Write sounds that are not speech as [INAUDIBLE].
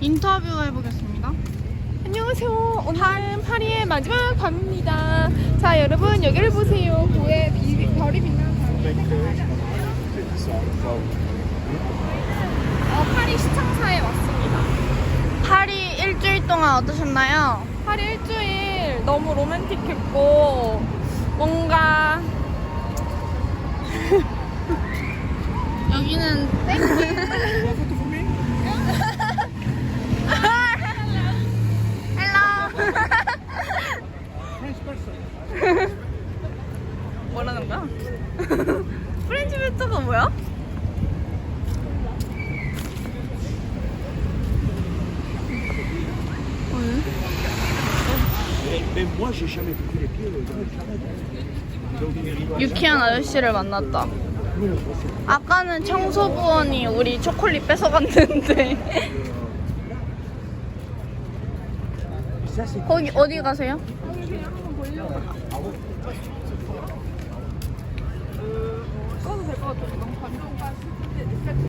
인터뷰 해보겠습니다. 안녕하세요. 오늘은 파리의 마지막 밤입니다. 자, 여러분 여기를 보세요. 고에 비, 별이 빛나는 밤이 어, 파리 시청사에 왔습니다. 파리 일주일 동안 어떠셨나요? 파리 일주일 너무 로맨틱했고 뭔가 여기는 헬 [LAUGHS] [LAUGHS] 뭐라는 거야? [LAUGHS] 프렌치 베터가 뭐야? 유쾌한 아저씨를 만났다. 아까는 청소부원이 우리 초콜릿 뺏어갔는데 [LAUGHS] 거기 어디 가세요? camera.